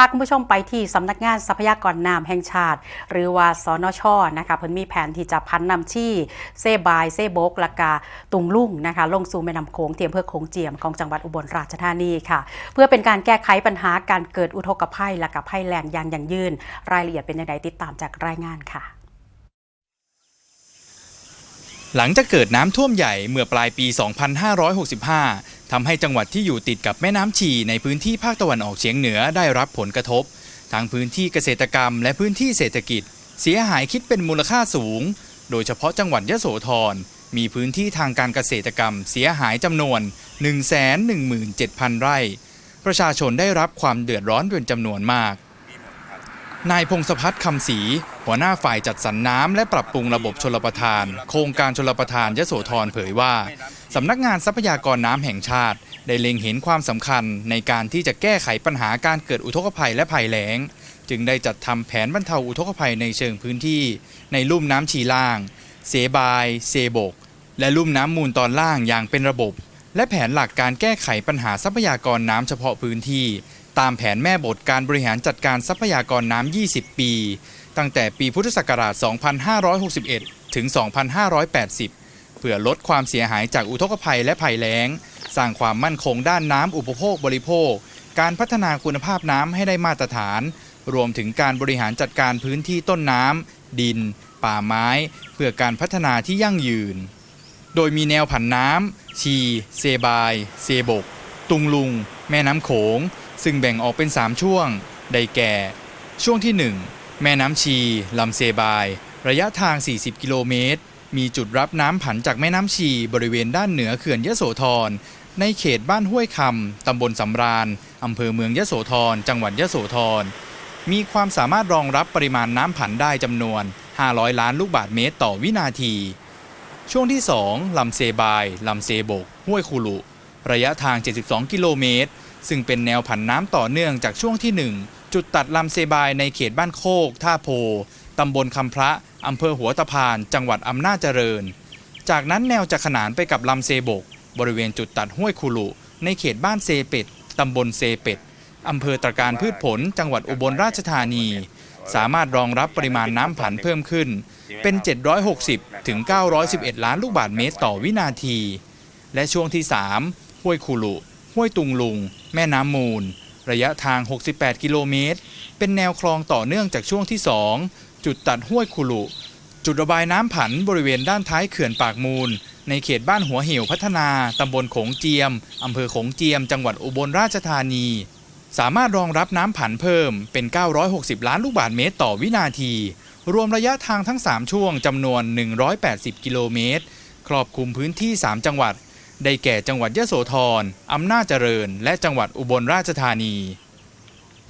าคุณผู้ชมไปที่สำนักงานทรัพยากรน้ำแห่งชาติ หรือว่าสนชนะคะเพิ่นมีแผนที่จะพันนำชี่เซบายเซโบกละกาตุงลุ่งนะคะลงสู่แม่น้ำโขงเทียมเพื่อโขงเจียมของจังหวัดอุบลราชธานีค่ะ เพื่อเป็นการแก้ไขปัญหาการเกิดอุทกภัยและกับภัยแล้งอย่างยั่งยืน รายละเอียดเป็นย่างไรติดตามจากรายงานค่ะหลังจากเกิดน้ำท่วมใหญ่เมื่อปลายปี 2565 ทำให้จังหวัดที่อยู่ติดกับแม่น้ำชีในพื้นที่ภาคตะวันออกเฉียงเหนือได้รับผลกระทบ ทั้งพื้นที่เกษตรกรรม และพื้นที่เศรษฐกิจ เสียหายคิดเป็นมูลค่าสูง โดยเฉพาะจังหวัดยะโสธรมีพื้นที่ทางการเกษตรกรรม เสียหายจำนวน 117,000 ไร่ ประชาชนได้รับความเดือดร้อนเป็นจำนวนมาก นายพงศพัฒน์คำศรี หัวหน้าฝ่ายจัดสรรน้ำและปรับปรุงระบบชลประทาน โครงการชลประทานยโสธรเผยว่าสำนักงานทรัพยากรน้ำแห่งชาติ ได้เล็งเห็นความสำคัญในการที่จะแก้ไขปัญหาการเกิดอุทกภัยและภัยแล้ง จึงได้จัดทำแผนบรรเทาอุทกภัยในเชิงพื้นที่ ในลุ่มน้ำชีล่าง เสบาย เซบก และลุ่มน้ำมูลตอนล่างอย่างเป็นระบบ และแผนหลักการแก้ไขปัญหาทรัพยากรน้ำเฉพาะพื้นที่ ตามแผนแม่บทการบริหารจัดการทรัพยากรน้ำ 20 ปี ตั้งแต่ปีพุทธศักราช 2561 ถึง 2580 เพื่อลดความเสียหายจากอุทกภัยและภัยแล้ง สร้างความมั่นคงด้านน้ำอุปโภคบริโภค การพัฒนาคุณภาพน้ำให้ได้มาตรฐาน รวมถึงการบริหารจัดการพื้นที่ต้นน้ำดิน ป่าไม้ เพื่อการพัฒนาที่ยั่งยืน โดยมีแนวผันน้ำชี เซบาย เซบก ตุงลุง แม่น้ำโขง ซึ่งแบ่งออกเป็น 3 ช่วง ได้แก่ ช่วงที่ 1 แม่น้ำชีลำเซบาย ระยะทาง 40 กิโลเมตร มีจุดรับน้ำผันจากแม่น้ำชีบริเวณด้านเหนือเขื่อนยโสธร ในเขตบ้านห้วยคำตำบลสำราญอำเภอเมืองยโสธร จังหวัดยโสธร มีความสามารถรองรับปริมาณน้ำผันได้จำนวน 500 ล้านลูกบาศก์เมตรต่อวินาที ช่วงที่ 2ลำเซบายลำเซบก ห้วยคูลุ ระยะทาง 72 กิโลเมตร ซึ่งเป็นแนวผันน้ำต่อเนื่องจากช่วงที่ 1 จุดตัดลำเซบายในเขตบ้านโคก ท่าโพตำบลคำพระอำเภอหัวตะพาน จังหวัดอำนาจเจริญ จากนั้นแนวจะขนานไปกับลำเซบก บริเวณจุดตัดห้วยคูลุในเขตบ้านเซเป็ดตำบลเซเป็ดอำเภอตรการพืชผล จังหวัดอุบลราชธานี สามารถรองรับปริมาณน้ำผันเพิ่มขึ้น เป็น 760 ถึง 911 ล้านลูกบาศก์เมตรต่อวินาที และช่วงที่ 3 ห้วยคูลุ ห้วยตุงลุง แม่น้ำมูล ระยะทาง 68 กิโลเมตร เป็นแนวคลองต่อเนื่องจากช่วงที่ 2 จุดตัดห้วยคูลุ จุดระบายน้ำผันบริเวณด้านท้ายเขื่อนปากมูล ในเขตบ้านหัวเหี่ยวพัฒนาตำบลโขงเจียมอำเภอโขงเจียม จังหวัดอุบลราชธานี สามารถรองรับน้ำผันเพิ่มเป็น 960 ล้านลูกบาศก์เมตรต่อวินาที รวมระยะทางทั้ง 3 ช่วงจำนวน 180 กิโลเมตร ครอบคลุมพื้นที่ 3 จังหวัด ได้แก่จังหวัดยะโสธรอำนาจเจริญ และจังหวัดอุบลราชธานี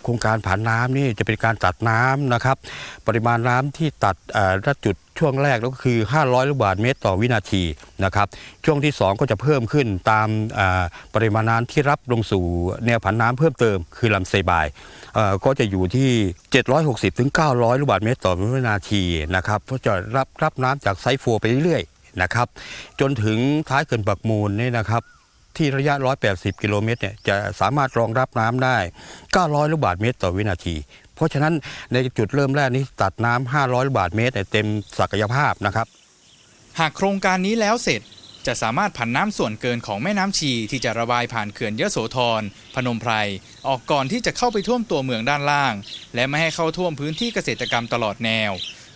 โครงการผ่านน้ำนี่จะเป็นการตัดน้ำนะครับ ปริมาณน้ำที่ตัดเอ่อณจุดช่วงแรกก็คือ 500 ลูกบาศก์เมตรต่อวินาทีนะครับ ช่วงที่ 2 ก็จะเพิ่มขึ้นตามปริมาณน้ำที่รับลงสู่แนวผันน้ำเพิ่มเติม คือลำเซบายเอ่อก็จะอยู่ที่ 760ถึง900 ลูกบาศก์เมตรต่อวินาทีนะครับก็จะรับรับน้ำจากไซโฟร์ไปเรื่อย นะครับ จนถึงท้ายเขื่อนปักมูลนี่นะครับที่ระยะ 180 กิโลเมตรเนี่ยจะสามารถรองรับน้ำได้ 900 ลูกบาศก์เมตรต่อวินาที เพราะฉะนั้นในจุดเริ่มแรกนี้ตัดน้ำ500 ลูกบาศก์เมตรเต็มศักยภาพนะครับ หากโครงการนี้แล้วเสร็จจะสามารถผันน้ำส่วนเกินของแม่น้ำชีที่จะระบายผ่านเขื่อนยโสธรพนมไพร ออกก่อนที่จะเข้าไปท่วมตัวเมืองด้านล่าง และไม่ให้เข้าท่วมพื้นที่เกษตรกรรมตลอดแนว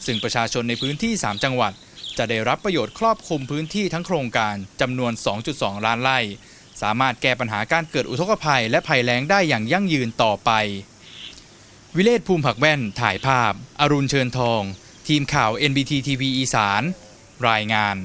ซึ่งประชาชนในพื้นที่ 3 จังหวัด จะได้รับประโยชน์ครอบคลุมพื้นที่ทั้งโครงการจำนวน 2.2 ล้านไร่ สามารถแก้ปัญหาการเกิดอุทกภัย และภัยแล้งได้อย่างยั่งยืนต่อไป วิเลศภูมิผักแว่นถ่ายภาพ อรุณเชิญทอง ทีมข่าว NBT TV อีสาน รายงาน